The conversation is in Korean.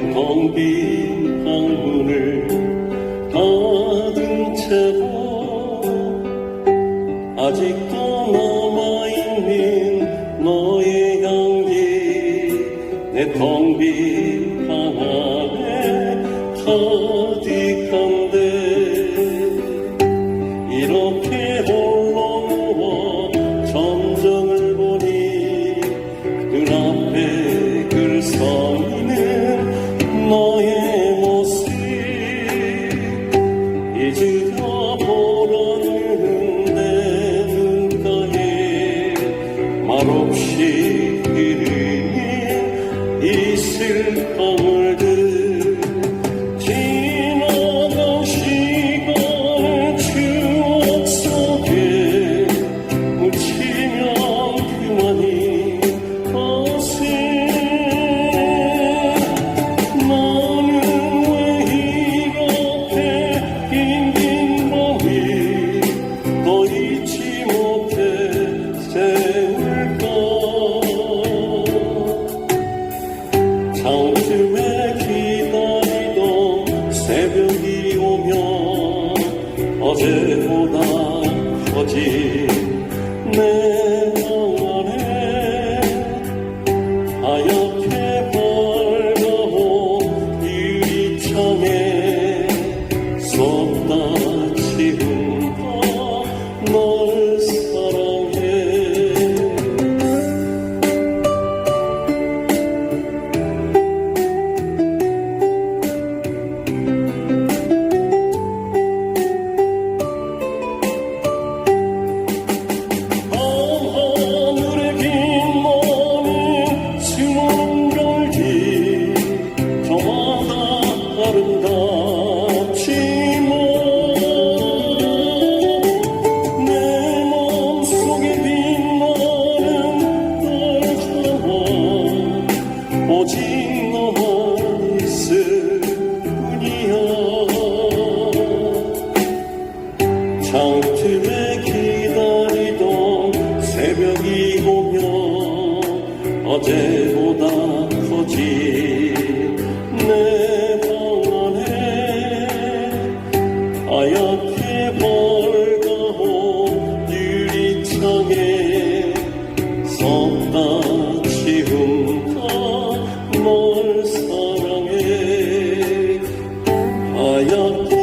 텅빈 방문을 닫은 채로 아직도 남아있는 너의 향기 내 텅빈 방 안에 가득한 잊으려 보려는 내 눈가에 말없이 흐르는 이 슬픔을들 지 창틀에 기다리던 새벽이 오면 어제 창틀에 기다리던 새벽이 오면 어제보다 커진 내방 안에 하얗게 밝아온 유리창에 섰다 hayat